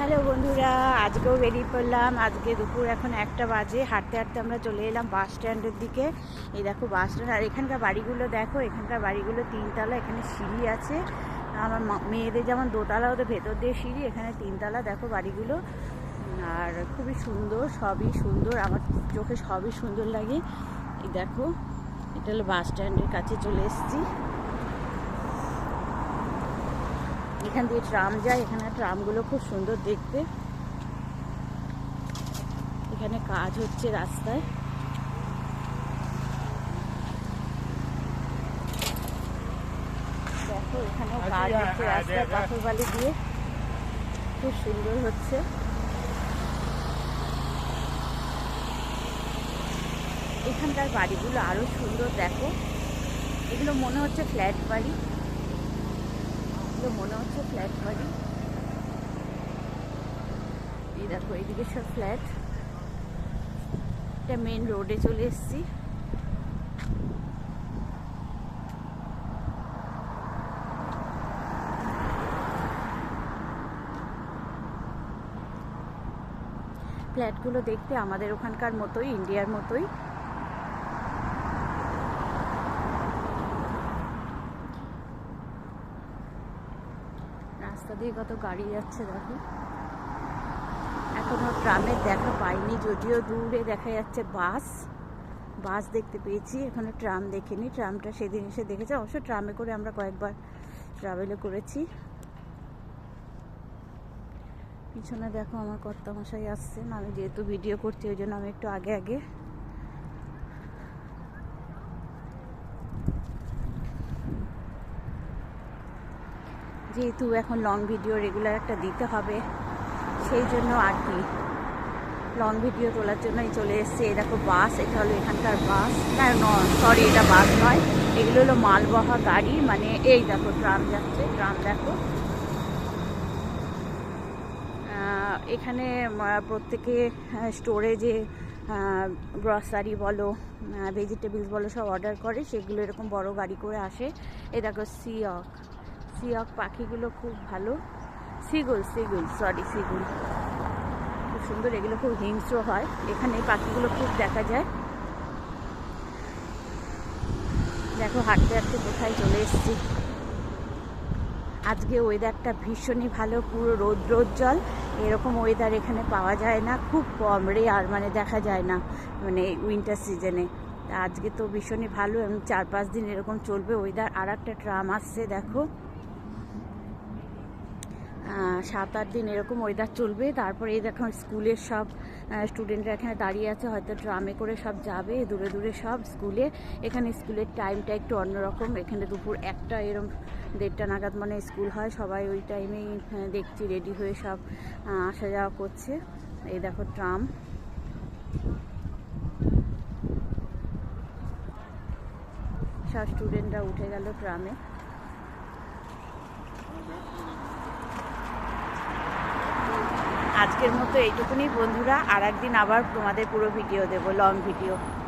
Hello বন্ধুরা, আজকেও বেরিয়ে পড়লাম। আজকে দুপুর এখন একটা বাজে, হাঁটতে হাঁটতে আমরা চলে এলাম বাস স্ট্যান্ডের দিকে। এই দেখো বাস স্ট্যান্ড, আর এখানকার বাড়িগুলো দেখো, এখানকার বাড়িগুলো তিনতলা, এখানে সিঁড়ি আছে। আমার মেয়েদের যেমন দোতলা, ওদের ভেতর দিয়ে সিঁড়ি, এখানে তিনতলা দেখো বাড়িগুলো। আর খুবই সুন্দর, সবই সুন্দর, আমার চোখে সবই সুন্দর লাগে। এই দেখো, এটা হলো বাস স্ট্যান্ডের কাছে চলে এসেছি। এখান দিয়ে ট্রাম যায় এখানে ট্রামগুলো খুব সুন্দর দেখতে। এখানে কাজ হচ্ছে রাস্তায়। দেখো এখানে কাজ হচ্ছে রাস্তায় পাথর বালি দিয়ে। খুব সুন্দর হচ্ছে। এখানকার বাড়িগুলো আরও সুন্দর দেখো। এগুলো মনে হচ্ছে ফ্ল্যাট বাড়ি। এগুলো মনে হচ্ছে ফ্ল্যাট বাড়ি। এই দেখো, এইদিকে সব ফ্ল্যাট এটা মেন রোডে চলে এসেছি। ফ্ল্যাটগুলো দেখতে আমাদের ওখানকার মতোই ইন্ডিয়ার মতোই। রাস্তা দিয়ে কত গাড়ি যাচ্ছে দেখো। এখনও ট্রামের দেখা পাইনি, যদিও দূরে দেখা যাচ্ছে বাস। বাস দেখতে পেয়েছি, এখানে ট্রাম দেখিনি। ট্রামটা সেদিন এসে দেখেছি। অবশ্য ট্রামে করে আমরা কয়েকবার ট্রাভেলও করেছি। পিছনে দেখো আমার কর্তামশাই আসছেন আমি যেহেতু ভিডিও করছি, ওই জন্য আমি একটু আগে আগে যেহেতু এখন লং ভিডিও রেগুলার একটা দিতে হবে, সেই জন্য আর কি। লং ভিডিও তোলার জন্যই চলে এসেছি। এই দেখো বাস এটা হলো এখানকার বাস সরি এটা বাস নয়। এগুলো হলো মালবহা গাড়ি মানে এই দেখো ট্রাম যাচ্ছে ট্রাম দেখো। এখানে প্রত্যেকে স্টোরে যে গ্রসারি বলো ভেজিটেবলস বলো সব অর্ডার করে। সেগুলো এরকম বড় গাড়ি করে আসে। এ দেখো সিয়ক সিয়ক পাখিগুলো খুব ভালো। Seagull seagull sorry seagull. খুব সুন্দর, এগুলো খুব হিংস্র হয়। এখানে পাখিগুলো খুব দেখা যায়। দেখো, হাঁটতে হাঁটতে কোথায় চলে এসেছি। আজকে ওয়েদারটা ভীষণই ভালো, পুরো রৌদ্রোজ্জ্বল। এরকম ওয়েদার এখানে পাওয়া যায় না, খুব কম রেয়ার মানে দেখা যায় না মানে উইন্টার সিজনে আজকে তো ভীষণই ভালো, এবং চার পাঁচ দিন এরকম চলবে ওয়েদার আর একটা ট্রাম আসছে, দেখো। সাত আট দিন এরকম ওয়েদার চলবে। তারপরে এই দেখো স্কুলের সব স্টুডেন্টরা এখানে দাঁড়িয়ে আছে। হয়তো ট্রামে করে সব যাবে, দূরে দূরে সব স্কুলে। এখানে স্কুলের টাইমটা একটু অন্যরকম। এখানে দুপুর একটা এরম দেড়টা নাগাদ মানে স্কুল হয়। সবাই ওই টাইমেই দেখছি রেডি হয়ে সব আসা যাওয়া করছে। এই দেখো ট্রাম সব স্টুডেন্টরা উঠে গেল ট্রামে আজকের মতো এইটুকুনি বন্ধুরা। আর একদিন আবার তোমাদের পুরো ভিডিও দেব লং ভিডিও।